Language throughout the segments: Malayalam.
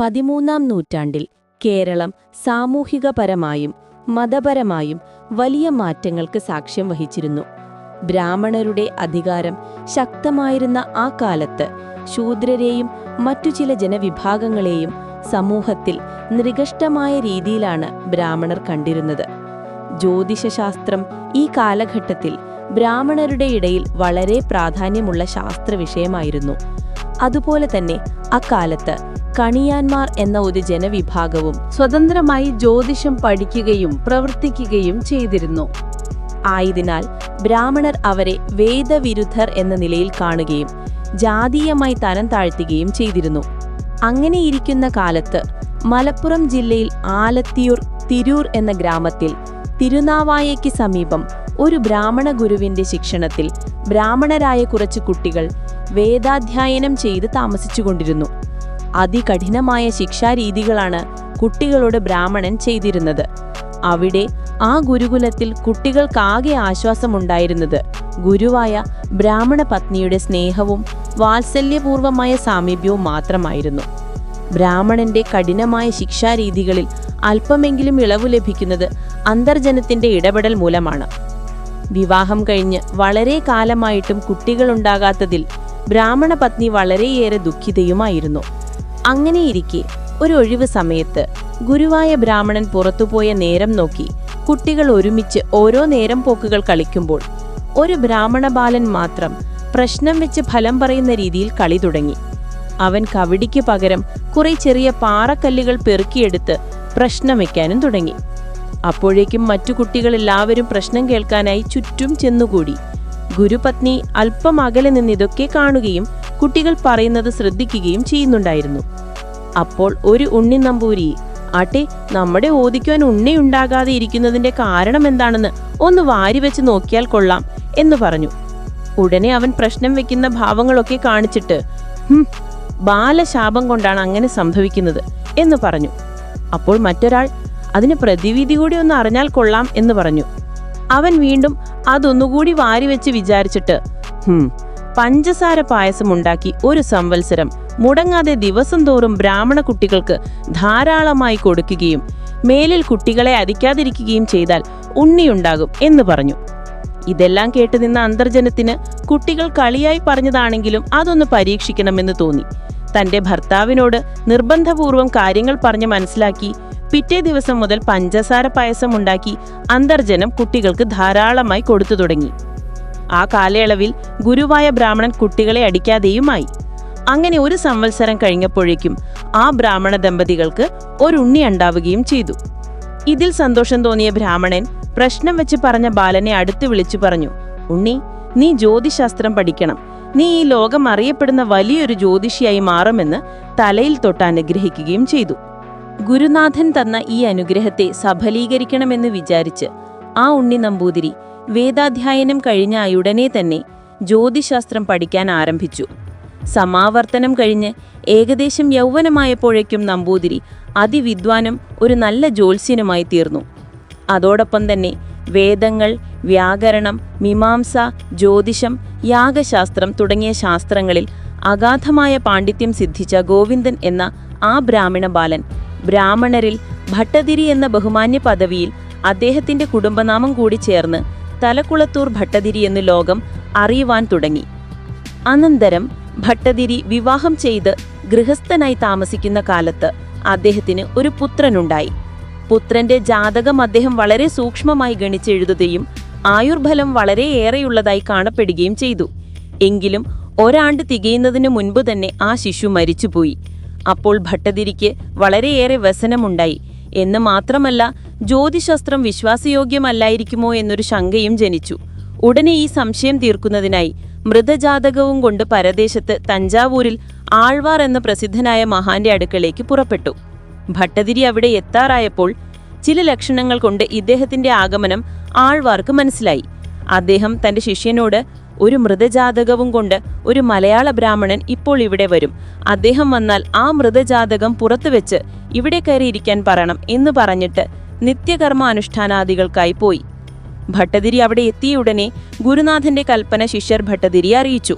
പതിമൂന്നാം നൂറ്റാണ്ടിൽ കേരളം സാമൂഹികപരമായും മതപരമായും വലിയ മാറ്റങ്ങൾക്ക് സാക്ഷ്യം വഹിച്ചിരുന്നു. ബ്രാഹ്മണരുടെ അധികാരം ശക്തമായിരുന്ന ആ കാലത്ത് ശൂദ്രരെയും മറ്റു ചില ജനവിഭാഗങ്ങളെയും സമൂഹത്തിൽ നികഷ്ടമായ രീതിയിലാണ് ബ്രാഹ്മണർ കണ്ടിരുന്നത്. ജ്യോതിഷശാസ്ത്രം ഈ കാലഘട്ടത്തിൽ ബ്രാഹ്മണരുടെ ഇടയിൽ വളരെ പ്രാധാന്യമുള്ള ശാസ്ത്രവിഷയമായിരുന്നു. അതുപോലെ തന്നെ അക്കാലത്ത് കണിയാന്മാർ എന്ന ഒരു ജനവിഭാഗവും സ്വതന്ത്രമായി ജ്യോതിഷം പഠിക്കുകയും പ്രവർത്തിക്കുകയും ചെയ്തിരുന്നു. ആയതിനാൽ ബ്രാഹ്മണർ അവരെ വേദവിരുദ്ധർ എന്ന നിലയിൽ കാണുകയും ജാതീയമായി തരം താഴ്ത്തുകയും ചെയ്തിരുന്നു. അങ്ങനെയിരിക്കുന്ന കാലത്ത് മലപ്പുറം ജില്ലയിൽ ആലത്തിയൂർ തിരൂർ എന്ന ഗ്രാമത്തിൽ തിരുനാവായയ്ക്ക് സമീപം ഒരു ബ്രാഹ്മണ ഗുരുവിന്റെ ശിക്ഷണത്തിൽ ബ്രാഹ്മണരായ കുറച്ച് കുട്ടികൾ വേദാധ്യായനം ചെയ്ത് താമസിച്ചുകൊണ്ടിരുന്നു. അതികഠിനമായ ശിക്ഷാരീതികളാണ് കുട്ടികളോട് ബ്രാഹ്മണൻ ചെയ്തിരുന്നത്. അവിടെ ആ ഗുരുകുലത്തിൽ കുട്ടികൾക്കാകെ ആശ്വാസമുണ്ടായിരുന്നത്. ഗുരുവായ ബ്രാഹ്മണ പത്നിയുടെ സ്നേഹവും വാത്സല്യപൂർവമായ സാമീപ്യവും മാത്രമായിരുന്നു. ബ്രാഹ്മണന്റെ കഠിനമായ ശിക്ഷാരീതികളിൽ അല്പമെങ്കിലും ഇളവ് ലഭിക്കുന്നത് അന്തർജനത്തിന്റെ ഇടപെടൽ മൂലമാണ്. വിവാഹം കഴിഞ്ഞ് വളരെ കാലമായിട്ടും കുട്ടികളുണ്ടാകാത്തതിൽ ബ്രാഹ്മണ പത്നി വളരെയേറെ ദുഃഖിതയുമായിരുന്നു. അങ്ങനെയിരിക്കെ ഒരു ഒഴിവ് സമയത്ത് ഗുരുവായ ബ്രാഹ്മണൻ പുറത്തുപോയ നേരം നോക്കി കുട്ടികൾ ഒരുമിച്ച് ഓരോ നേരം പോക്കുകൾ കളിക്കുമ്പോൾ ഒരു ബ്രാഹ്മണ ബാലൻ മാത്രം പ്രശ്നം വെച്ച് ഫലം പറയുന്ന രീതിയിൽ കളി തുടങ്ങി. അവൻ കവിടിക്ക് പകരം കുറെ ചെറിയ പാറക്കല്ലുകൾ പെറുക്കിയെടുത്ത് പ്രശ്നം വയ്ക്കാനും തുടങ്ങി. അപ്പോഴേക്കും മറ്റു കുട്ടികൾ എല്ലാവരും പ്രശ്നം കേൾക്കാനായി ചുറ്റും ചെന്നുകൂടി. ഗുരുപത്നി അല്പം അകലെ നിന്ന് ഇതൊക്കെ കാണുകയും കുട്ടികൾ പറയുന്നത് ശ്രദ്ധിക്കുകയും ചെയ്യുന്നുണ്ടായിരുന്നു. അപ്പോൾ ഒരു ഉണ്ണി നമ്പൂരി ആട്ടെ നമ്മുടെ ഓദിക്കുവാൻ ഉണ്ണി ഉണ്ടാകാതെ ഇരിക്കുന്നതിന്റെ കാരണം എന്താണെന്ന് ഒന്ന് വാരി വെച്ച് നോക്കിയാൽ കൊള്ളാം എന്ന് പറഞ്ഞു. ഉടനെ അവൻ പ്രശ്നം വെക്കുന്ന ഭാവങ്ങളൊക്കെ കാണിച്ചിട്ട് ബാലശാപം കൊണ്ടാണ് അങ്ങനെ സംഭവിക്കുന്നത് എന്ന് പറഞ്ഞു. അപ്പോൾ മറ്റൊരാൾ അതിന് പ്രതിവിധി കൂടി ഒന്ന് അറിഞ്ഞാൽ കൊള്ളാം എന്ന് പറഞ്ഞു. അവൻ വീണ്ടും അതൊന്നുകൂടി വാരി വെച്ച് വിചാരിച്ചിട്ട് പഞ്ചസാര പായസം ഉണ്ടാക്കി ഒരു സംവത്സരം മുടങ്ങാതെ ദിവസം തോറും ബ്രാഹ്മണ കുട്ടികൾക്ക് ധാരാളമായി കൊടുക്കുകയും മേലിൽ കുട്ടികളെ അരിക്കാതിരിക്കുകയും ചെയ്താൽ ഉണ്ണിയുണ്ടാകും എന്ന് പറഞ്ഞു. ഇതെല്ലാം കേട്ട് നിന്ന അന്തർജനത്തിന് കുട്ടികൾ കളിയായി പറഞ്ഞതാണെങ്കിലും അതൊന്ന് പരീക്ഷിക്കണമെന്ന് തോന്നി. തന്റെ ഭർത്താവിനോട് നിർബന്ധപൂർവം കാര്യങ്ങൾ പറഞ്ഞ് മനസ്സിലാക്കി പിറ്റേ ദിവസം മുതൽ പഞ്ചസാര പായസം ഉണ്ടാക്കി അന്തർജനം കുട്ടികൾക്ക് ധാരാളമായി കൊടുത്തു തുടങ്ങി. ആ കാലയളവിൽ ഗുരുവായ ബ്രാഹ്മണൻ കുട്ടികളെ അടിക്കാതെയുമായി. അങ്ങനെ ഒരു സംവത്സരം കഴിഞ്ഞപ്പോഴേക്കും ആ ബ്രാഹ്മണ ദമ്പതികൾക്ക് ഒരു ഉണ്ണി ഉണ്ടാവുകയും ചെയ്തു. ഇതിൽ സന്തോഷം തോന്നിയ ബ്രാഹ്മണൻ പ്രശ്നം വെച്ച് പറഞ്ഞ ബാലനെ അടുത്ത് വിളിച്ചു പറഞ്ഞു ഉണ്ണി നീ ജ്യോതിശാസ്ത്രം പഠിക്കണം. നീ ഈ ലോകം അറിയപ്പെടുന്ന വലിയൊരു ജ്യോതിഷിയായി മാറുമെന്ന് തലയിൽ തൊട്ട് അനുഗ്രഹിക്കുകയും ചെയ്തു. ഗുരുനാഥൻ തന്ന ഈ അനുഗ്രഹത്തെ സഫലീകരിക്കണമെന്ന് വിചാരിച്ച് ആ ഉണ്ണി നമ്പൂതിരി വേദാധ്യായനം കഴിഞ്ഞ ഉടനെ തന്നെ ജ്യോതിശാസ്ത്രം പഠിക്കാൻ ആരംഭിച്ചു. സമാവർത്തനം കഴിഞ്ഞ് ഏകദേശം യൗവനമായപ്പോഴേക്കും നമ്പൂതിരി അതിവിദ്വാനും ഒരു നല്ല ജ്യോത്സ്യനുമായി തീർന്നു. അതോടൊപ്പം തന്നെ വേദങ്ങൾ വ്യാകരണം മീമാംസ ജ്യോതിഷം യാഗശാസ്ത്രം തുടങ്ങിയ ശാസ്ത്രങ്ങളിൽ അഗാധമായ പാണ്ഡിത്യം സിദ്ധിച്ച ഗോവിന്ദൻ എന്ന ആ ബ്രാഹ്മണ ബാലൻ ബ്രാഹ്മണരിൽ ഭട്ടതിരി എന്ന ബഹുമാന്യ പദവിയിൽ അദ്ദേഹത്തിന്റെ കുടുംബനാമം കൂടി ചേർന്ന് തലക്കുളത്തൂർ ഭട്ടതിരി എന്ന് ലോകം അറിയുവാൻ തുടങ്ങി. അനന്തരം ഭട്ടതിരി വിവാഹം ചെയ്ത് ഗൃഹസ്ഥനായി താമസിക്കുന്ന കാലത്ത് അദ്ദേഹത്തിന് ഒരു പുത്രനുണ്ടായി. പുത്രന്റെ ജാതകം അദ്ദേഹം വളരെ സൂക്ഷ്മമായി ഗണിച്ചെഴുതുകയും ആയുർഫലം വളരെയേറെയുള്ളതായി കാണപ്പെടുകയും ചെയ്തു. എങ്കിലും ഒരാണ്ട് തികയുന്നതിനു മുൻപ് തന്നെ ആ ശിശു മരിച്ചുപോയി. അപ്പോൾ ഭട്ടതിരിക്ക് വളരെയേറെ വ്യസനമുണ്ടായി. എന്ന് മാത്രമല്ല ജ്യോതിശാസ്ത്രം വിശ്വാസയോഗ്യമല്ലായിരിക്കുമോ എന്നൊരു ശങ്കയും ജനിച്ചു. ഉടനെ ഈ സംശയം തീർക്കുന്നതിനായി മൃതജാതകവും കൊണ്ട് പരദേശത്ത് തഞ്ചാവൂരിൽ ആൾവാർ എന്ന പ്രസിദ്ധനായ മഹാന്റെ അടുക്കളേക്ക് പുറപ്പെട്ടു. ഭട്ടതിരി അവിടെ എത്താറായപ്പോൾ ചില ലക്ഷണങ്ങൾ കൊണ്ട് ഇദ്ദേഹത്തിന്റെ ആഗമനം ആൾവാർക്ക് മനസ്സിലായി. അദ്ദേഹം തന്റെ ശിഷ്യനോട് ഒരു മൃതജാതകവും കൊണ്ട് ഒരു മലയാള ബ്രാഹ്മണൻ ഇപ്പോൾ ഇവിടെ വരും. അദ്ദേഹം വന്നാൽ ആ മൃതജാതകം പുറത്തുവെച്ച് ഇവിടെ കയറിയിരിക്കാൻ പറയണം എന്ന് പറഞ്ഞിട്ട് നിത്യകർമ്മ അനുഷ്ഠാനാദികൾക്കായി പോയി. ഭട്ടതിരി അവിടെ എത്തിയ ഉടനെ ഗുരുനാഥന്റെ കൽപ്പന ശിഷ്യർ ഭട്ടതിരി അറിയിച്ചു.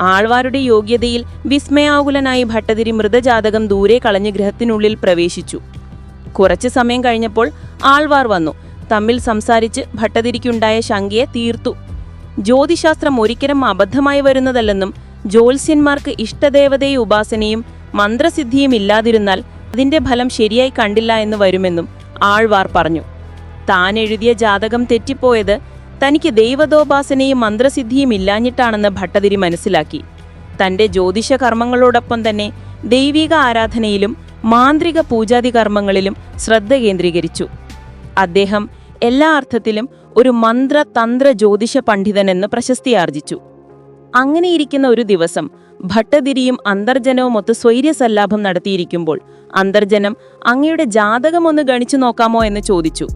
ആൾവാരുടെ യോഗ്യതയിൽ വിസ്മയാകുലനായി ഭട്ടതിരി മൃതജാതകം ദൂരെ കളഞ്ഞ് ഗൃഹത്തിനുള്ളിൽ പ്രവേശിച്ചു. കുറച്ചു സമയം കഴിഞ്ഞപ്പോൾ ആൾവാർ വന്നു. തമ്മിൽ സംസാരിച്ച് ഭട്ടതിരിക്കുണ്ടായ ശങ്കയെ തീർത്തു. ജ്യോതിശാസ്ത്രം ഒരിക്കലും അബദ്ധമായി വരുന്നതല്ലെന്നും ജ്യോത്സ്യന്മാർക്ക് ഇഷ്ടദേവതയെ ഉപാസനയും മന്ത്രസിദ്ധിയും ഇല്ലാതിരുന്നാൽ അതിന്റെ ഫലം ശരിയായി കണ്ടില്ല എന്ന് വരുമെന്നും ആൾവാർ പറഞ്ഞു. താൻ എഴുതിയ ജാതകം തെറ്റിപ്പോയത് തനിക്ക് ദൈവതോപാസനയും മന്ത്രസിദ്ധിയും ഇല്ലാഞ്ഞിട്ടാണെന്ന് ഭട്ടതിരി മനസ്സിലാക്കി. തന്റെ ജ്യോതിഷ കർമ്മങ്ങളോടൊപ്പം തന്നെ ദൈവിക ആരാധനയിലും മാന്ത്രിക പൂജാതി കർമ്മങ്ങളിലും ശ്രദ്ധ കേന്ദ്രീകരിച്ചു. അദ്ദേഹം എല്ലാ അർത്ഥത്തിലും ഒരു മന്ത്ര തന്ത്ര ജ്യോതിഷ പണ്ഡിതനെന്ന് പ്രശസ്തിയാർജിച്ചു. അങ്ങനെയിരിക്കുന്ന ഒരു ദിവസം ഭട്ടതിരിയും അന്തർജനവും അന്തർജനവുമൊത്ത് സ്വൈര്യസല്ലാഭം നടത്തിയിരിക്കുമ്പോൾ അന്തർജനം അങ്ങയുടെ ജാതകം ഒന്ന് ഗണിച്ചു നോക്കാമോ എന്ന് ചോദിച്ചു.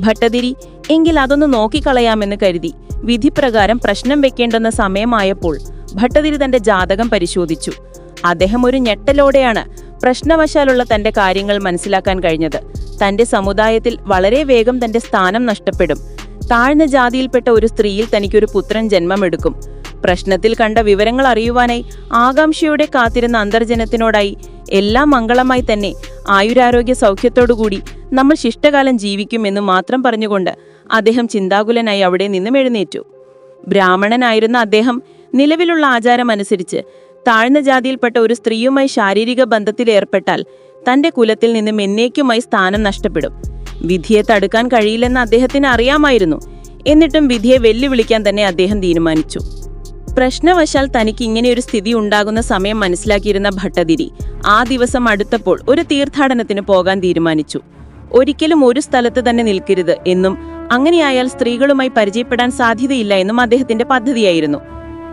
ഭട്ടതിരി എങ്കിൽ അതൊന്ന് നോക്കിക്കളയാമെന്ന് കരുതി വിധിപ്രകാരം പ്രശ്നം വെക്കേണ്ടെന്ന സമയമായപ്പോൾ ഭട്ടതിരി തന്റെ ജാതകം പരിശോധിച്ചു. അദ്ദേഹം ഒരു ഞെട്ടലോടെയാണ് പ്രശ്നവശാലുള്ള തന്റെ കാര്യങ്ങൾ മനസ്സിലാക്കാൻ കഴിഞ്ഞത്. തന്റെ സമുദായത്തിൽ വളരെ വേഗം തന്റെ സ്ഥാനം നഷ്ടപ്പെടും. താഴ്ന്ന ജാതിയിൽപ്പെട്ട ഒരു സ്ത്രീയിൽ തനിക്കൊരു പുത്രൻ ജന്മമെടുക്കും. പ്രശ്നത്തിൽ കണ്ട വിവരങ്ങൾ അറിയുവാനായി ആകാംക്ഷയോടെ കാത്തിരുന്ന അന്തർജനത്തിനോടായി എല്ലാം മംഗളമായി തന്നെ ആയുരാരോഗ്യ സൗഖ്യത്തോടുകൂടി നമ്മൾ ശിഷ്ടകാലം ജീവിക്കുമെന്ന് മാത്രം പറഞ്ഞുകൊണ്ട് അദ്ദേഹം ചിന്താകുലനായി അവിടെ നിന്നും എഴുന്നേറ്റു. ബ്രാഹ്മണനായിരുന്ന അദ്ദേഹം നിലവിലുള്ള ആചാരം അനുസരിച്ച് താഴ്ന്ന ജാതിയിൽപ്പെട്ട ഒരു സ്ത്രീയുമായി ശാരീരിക ബന്ധത്തിൽ ഏർപ്പെട്ടാൽ തന്റെ കുലത്തിൽ നിന്നും എന്നേക്കുമായി സ്ഥാനം നഷ്ടപ്പെടും. വിധിയെ തടുക്കാൻ കഴിയില്ലെന്ന് അദ്ദേഹത്തിന് അറിയാമായിരുന്നു. എന്നിട്ടും വിധിയെ വെല്ലുവിളിക്കാൻ തന്നെ അദ്ദേഹം തീരുമാനിച്ചു. പ്രശ്നവശാൽ തനിക്ക് ഇങ്ങനെ ഒരു സ്ഥിതി ഉണ്ടാകുന്ന സമയം മനസ്സിലാക്കിയിരുന്ന ഭട്ടതിരി ആ ദിവസം അടുത്തപ്പോൾ ഒരു തീർത്ഥാടനത്തിന് പോകാൻ തീരുമാനിച്ചു. ഒരിക്കലും ഒരു സ്ഥലത്ത് തന്നെ നിൽക്കരുത് എന്നും അങ്ങനെയായാൽ സ്ത്രീകളുമായി പരിചയപ്പെടാൻ സാധ്യതയില്ല എന്നും അദ്ദേഹത്തിന്റെ പദ്ധതിയായിരുന്നു.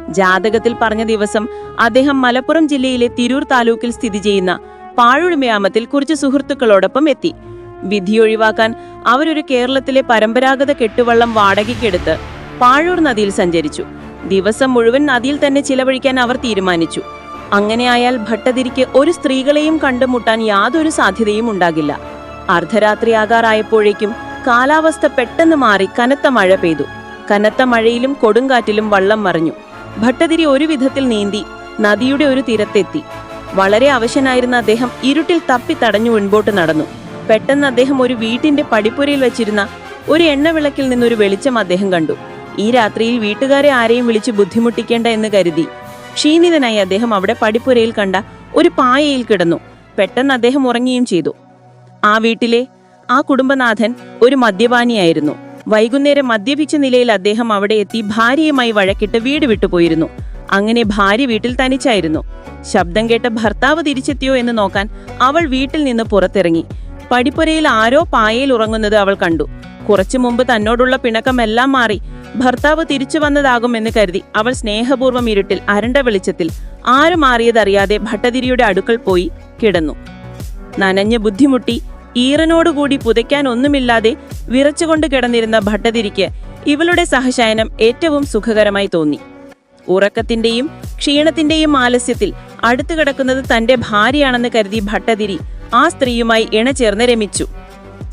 ജാതകത്തിൽ പറഞ്ഞ ദിവസം അദ്ദേഹം മലപ്പുറം ജില്ലയിലെ തിരൂർ താലൂക്കിൽ സ്ഥിതി ചെയ്യുന്ന പാഴുഴ്മയാമത്തിൽ കുറച്ച് സുഹൃത്തുക്കളോടൊപ്പം എത്തി. വിധി ഒഴിവാക്കാൻ അവരൊരു കേരളത്തിലെ പരമ്പരാഗത കെട്ടുവള്ളം വാടകയ്ക്കെടുത്ത് പാഴൂർ നദിയിൽ സഞ്ചരിച്ചു. ദിവസം മുഴുവൻ നദിയിൽ തന്നെ ചിലവഴിക്കാൻ അവർ തീരുമാനിച്ചു. അങ്ങനെയായാൽ ഭട്ടതിരിക്ക് ഒരു സ്ത്രീകളെയും കണ്ടുമുട്ടാൻ യാതൊരു സാധ്യതയും ഉണ്ടാകില്ല. അർദ്ധരാത്രിയാകാറായപ്പോഴേക്കും കാലാവസ്ഥ പെട്ടെന്ന് മാറി കനത്ത മഴ പെയ്തു. കനത്ത മഴയിലും കൊടുങ്കാറ്റിലും വള്ളം മറിഞ്ഞു. ഭട്ടതിരി ഒരു വിധത്തിൽ നീന്തി നദിയുടെ ഒരു തീരത്തെത്തി. വളരെ അവശനായിരുന്ന അദ്ദേഹം ഇരുട്ടിൽ തപ്പി തടഞ്ഞു മുൻപോട്ട് നടന്നു. പെട്ടെന്ന് അദ്ദേഹം ഒരു വീട്ടിന്റെ പടിപ്പുരയിൽ വെച്ചിരുന്ന ഒരു എണ്ണവിളക്കിൽ നിന്നൊരു വെളിച്ചം അദ്ദേഹം കണ്ടു. ഈ രാത്രിയിൽ വീട്ടുകാരെ ആരെയും വിളിച്ച് ബുദ്ധിമുട്ടിക്കേണ്ട എന്ന് കരുതി. ക്ഷീണിതനായി അദ്ദേഹം അവിടെ പടിപ്പുരയിൽ കണ്ട ഒരു പായയിൽ കിടന്നു. പെട്ടെന്ന് അദ്ദേഹം ഉറങ്ങുകയും ചെയ്തു. ആ വീട്ടിലെ ആ കുടുംബനാഥൻ ഒരു മദ്യപാനിയായിരുന്നു. വൈകുന്നേരം മദ്യപിച്ച നിലയിൽ അദ്ദേഹം അവിടെ എത്തി ഭാര്യയുമായി വഴക്കിട്ട് വീട് വിട്ടുപോയിരുന്നു. അങ്ങനെ ഭാര്യ വീട്ടിൽ തനിച്ചായിരുന്നു. ശബ്ദം കേട്ട ഭർത്താവ് തിരിച്ചെത്തിയോ എന്ന് നോക്കാൻ അവൾ വീട്ടിൽ നിന്ന് പുറത്തിറങ്ങി. പടിപ്പുരയിൽ ആരോ പായയിൽ ഉറങ്ങുന്നത് അവൾ കണ്ടു. കുറച്ചു മുമ്പ് തന്നോടുള്ള പിണക്കമെല്ലാം മാറി ഭർത്താവ് തിരിച്ചു വന്നതാകുമെന്ന് കരുതി അവൾ സ്നേഹപൂർവം ഇരുട്ടിൽ അരണ്ട വെളിച്ചത്തിൽ ആരും മാറിയതറിയാതെ ഭട്ടതിരിയുടെ അടുക്കൽ പോയി കിടന്നു. നനഞ്ഞ് ബുദ്ധിമുട്ടി ഈറനോടുകൂടി പുതയ്ക്കാൻ ഒന്നുമില്ലാതെ വിറച്ചുകൊണ്ട് കിടന്നിരുന്ന ഭട്ടതിരിക്ക് ഇവളുടെ സഹശയനം ഏറ്റവും സുഖകരമായി തോന്നി. ഉറക്കത്തിന്റെയും ക്ഷീണത്തിന്റെയും ആലസ്യത്തിൽ അടുത്തു കിടക്കുന്നത് തന്റെ ഭാര്യയാണെന്ന് കരുതി ഭട്ടതിരി ആ സ്ത്രീയുമായി ഇണചേർന്ന് രമിച്ചു.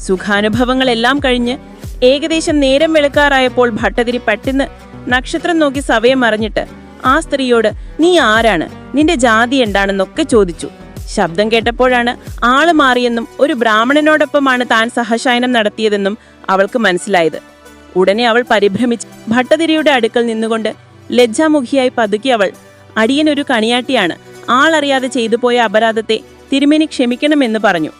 സുഖാനുഭവങ്ങളെല്ലാം കഴിഞ്ഞ് ഏകദേശം നേരം വെളുക്കാറായപ്പോൾ ഭട്ടതിരി പെട്ടെന്ന് നക്ഷത്രം നോക്കി സവയം അറിഞ്ഞിട്ട് ആ സ്ത്രീയോട് നീ ആരാണ്? നിന്റെ ജാതി എന്താണെന്നൊക്കെ ചോദിച്ചു. ശബ്ദം കേട്ടപ്പോഴാണ് ആൾ മാറിയെന്നും ഒരു ബ്രാഹ്മണനോടൊപ്പമാണ് താൻ സഹശയനം നടത്തിയതെന്നും അവൾക്ക് മനസ്സിലായത്. ഉടനെ അവൾ പരിഭ്രമിച്ച് ഭട്ടതിരിയുടെ അടുക്കൽ നിന്നുകൊണ്ട് ലജ്ജാമുഖിയായി പതുക്കി അവൾ അടിയനൊരു കണിയാട്ടിയാണ്. ആളറിയാതെ ചെയ്തു പോയ അപരാധത്തെ തിരുമേനി ക്ഷമിക്കണമെന്ന് പറഞ്ഞു.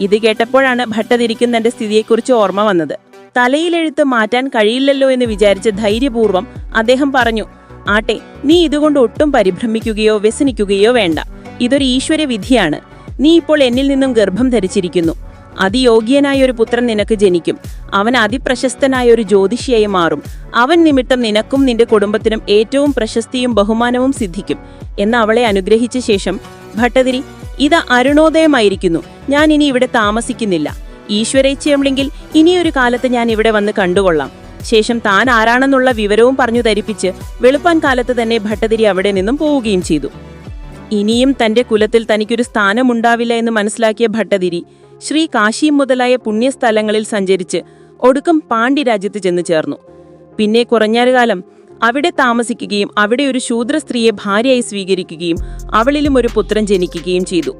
ഇത് കേട്ടപ്പോഴാണ് ഭട്ടതിരിക്കുന്നതിന്റെ തന്റെ സ്ഥിതിയെക്കുറിച്ച് ഓർമ്മ വന്നത്. തലയിലെഴുത്ത് മാറ്റാൻ കഴിയില്ലല്ലോ എന്ന് വിചാരിച്ച് ധൈര്യപൂർവം അദ്ദേഹം പറഞ്ഞു ആട്ടെ നീ ഇതുകൊണ്ട് ഒട്ടും പരിഭ്രമിക്കുകയോ വ്യസനിക്കുകയോ വേണ്ട. ഇതൊരു ഈശ്വര വിധിയാണ് നീ ഇപ്പോൾ എന്നിൽ നിന്നും ഗർഭം ധരിച്ചിരിക്കുന്നു. അതിയോഗ്യനായ ഒരു പുത്രൻ നിനക്ക് ജനിക്കും. അവൻ അതിപ്രശസ്തനായ ഒരു ജ്യോതിഷിയായി മാറും. അവൻ നിമിത്തം നിനക്കും നിന്റെ കുടുംബത്തിനും ഏറ്റവും പ്രശസ്തിയും ബഹുമാനവും സിദ്ധിക്കും എന്ന് അവളെ അനുഗ്രഹിച്ച ശേഷം ഭട്ടതിരി ഇത് അരുണോദയമായിരിക്കുന്നു. ഞാൻ ഇനി ഇവിടെ താമസിക്കുന്നില്ല. ഈശ്വരേച്ഛയുണ്ടെങ്കിൽ ഇനിയൊരു കാലത്ത് ഞാൻ ഇവിടെ വന്ന് കണ്ടുകൊള്ളാം. ശേഷം താൻ ആരാണെന്നുള്ള വിവരവും പറഞ്ഞു ധരിപ്പിച്ച് വെളുപ്പാൻ കാലത്ത് തന്നെ ഭട്ടതിരി അവിടെ നിന്നും പോവുകയും ചെയ്തു. ഇനിയും തന്റെ കുലത്തിൽ തനിക്കൊരു സ്ഥാനമുണ്ടാവില്ല എന്ന് മനസ്സിലാക്കിയ ഭട്ടതിരി ശ്രീ കാശി മുതലായ പുണ്യസ്ഥലങ്ങളിൽ സഞ്ചരിച്ച് ഒടുക്കം പാണ്ഡ്യരാജ്യത്ത് ചെന്ന് ചേർന്നു. പിന്നെ കുറഞ്ഞൊരു കാലം അവിടെ താമസിക്കുകയും അവിടെ ഒരു ശൂദ്ര സ്ത്രീയെ ഭാര്യയായി സ്വീകരിക്കുകയും അവളിലും ഒരു പുത്രൻ ജനിക്കുകയും ചെയ്തു.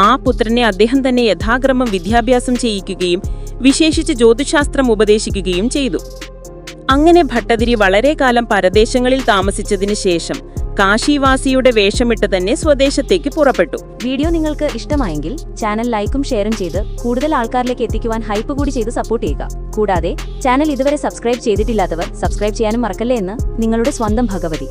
ആ പുത്രനെ അദ്ദേഹം തന്നെ യഥാക്രമം വിദ്യാഭ്യാസം ചെയ്യിക്കുകയും വിശേഷിച്ച് ജ്യോതിശാസ്ത്രം ഉപദേശിക്കുകയും ചെയ്തു. അങ്ങനെ ഭട്ടതിരി വളരെ കാലം പരദേശങ്ങളിൽ താമസിച്ചതിന് ശേഷം കാശിവാസിയുടെ വേഷമിട്ട് തന്നെ സ്വദേശത്തേക്ക് പുറപ്പെട്ടു. വീഡിയോ നിങ്ങൾക്ക് ഇഷ്ടമായെങ്കിൽ ചാനൽ ലൈക്കും ഷെയറും ചെയ്ത് കൂടുതൽ ആൾക്കാരിലേക്ക് എത്തിക്കുവാൻ ഹൈപ്പ് കൂടി ചെയ്ത് സപ്പോർട്ട് ചെയ്യുക. കൂടാതെ ചാനൽ ഇതുവരെ സബ്സ്ക്രൈബ് ചെയ്തിട്ടില്ലാത്തവർ സബ്സ്ക്രൈബ് ചെയ്യാനും മറക്കല്ലേ എന്ന് നിങ്ങളുടെ സ്വന്തം ഭഗവതി.